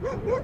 What?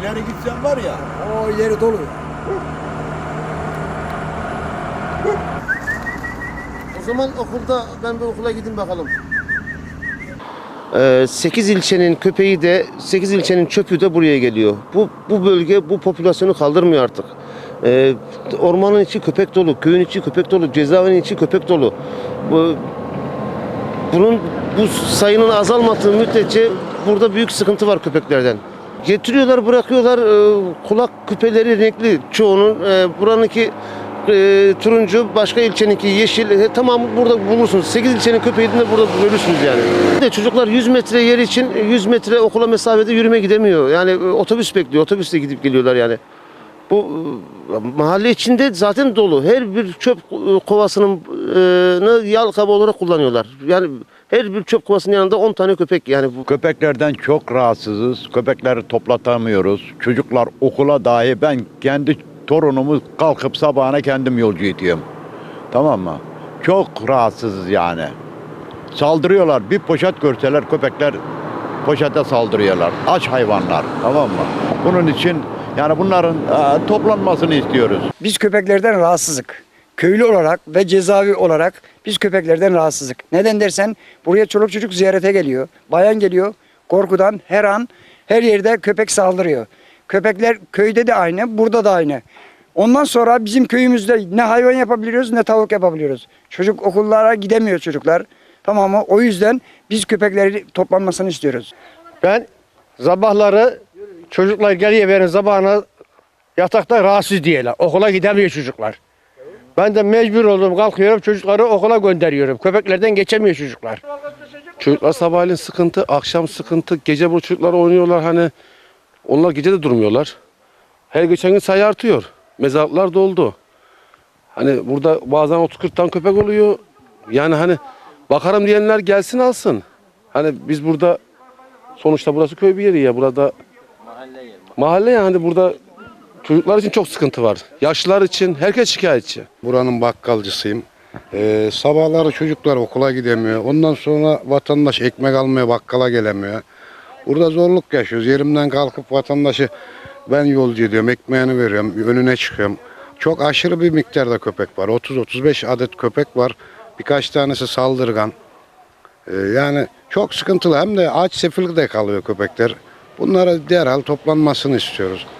İleri gitsen var ya. O ileri dolu. O zaman okulda ben bir okula gidin bakalım. 8 ilçenin köpeği de 8 ilçenin çöpü de buraya geliyor. Bu bu bölge bu popülasyonu kaldırmıyor artık. Ee, ormanın içi köpek dolu, köyün içi köpek dolu, cezaevinin içi köpek dolu. Bu, bunun bu sayının azalmadığı müddetçe burada büyük sıkıntı var köpeklerden. Getiriyorlar, bırakıyorlar. e, kulak küpeleri renkli çoğunun. E, buranınki e, turuncu, başka ilçeninki yeşil. E, tamam burada bulursunuz. 8 ilçenin köpeğini de burada görürsünüz yani. De çocuklar 100 metre yer için 100 metre okula mesafede yürüme gidemiyor. Yani e, otobüs bekliyor. Otobüsle gidip geliyorlar yani. Bu e, mahalle içinde zaten dolu. Her bir çöp e, kovasının e, yal kabı olarak kullanıyorlar. Yani her bir çöp kovasının yanında 10 tane köpek yani bu Köpeklerden çok rahatsızız. Köpekleri toplatamıyoruz. Çocuklar okula dahi ben kendi torunumu kalkıp sabahına kendim yolcu ediyorum. Tamam mı? Çok rahatsızız yani. Saldırıyorlar. Bir poşet görseler köpekler poşete saldırıyorlar. Aç hayvanlar. Tamam mı? Bunun için yani bunların e, toplanmasını istiyoruz. Biz köpeklerden rahatsızlık. Köylü olarak ve cezaevi olarak biz köpeklerden rahatsızlık. Neden dersen buraya çoluk çocuk ziyarete geliyor. Bayan geliyor. Korkudan her an her yerde köpek saldırıyor. Köpekler köyde de aynı, burada da aynı. Ondan sonra bizim köyümüzde ne hayvan yapabiliyoruz ne tavuk yapabiliyoruz. Çocuk okullara gidemiyor çocuklar. Tamam mı? O yüzden biz köpekleri toplanmasını istiyoruz. Ben sabahları çocuklar geliyor benim sabahına yatakta rahatsız diyorlar. Okula gidemiyor çocuklar. Ben de mecbur oldum kalkıyorum çocukları okula gönderiyorum. Köpeklerden geçemiyor çocuklar. Çocuklar sabahleyin sıkıntı, akşam sıkıntı, gece bu çocuklar oynuyorlar hani. Onlar gece de durmuyorlar. Her geçen gün sayı artıyor. Mezarlıklar doldu. Hani burada bazen 30-40 tane köpek oluyor. Yani hani bakarım diyenler gelsin alsın. Hani biz burada sonuçta burası köy bir yeri ya. Burada mahalle yani burada çocuklar için çok sıkıntı var. Yaşlılar için herkes şikayetçi. Buranın bakkalcısıyım. Ee, sabahları çocuklar okula gidemiyor. Ondan sonra vatandaş ekmek almaya bakkala gelemiyor. Burada zorluk yaşıyoruz. Yerimden kalkıp vatandaşı ben yolcu ediyorum, ekmeğini veriyorum, önüne çıkıyorum. Çok aşırı bir miktarda köpek var. 30-35 adet köpek var. Birkaç tanesi saldırgan. Ee, yani çok sıkıntılı. Hem de aç sefilde kalıyor köpekler. Bunlara derhal toplanmasını istiyoruz.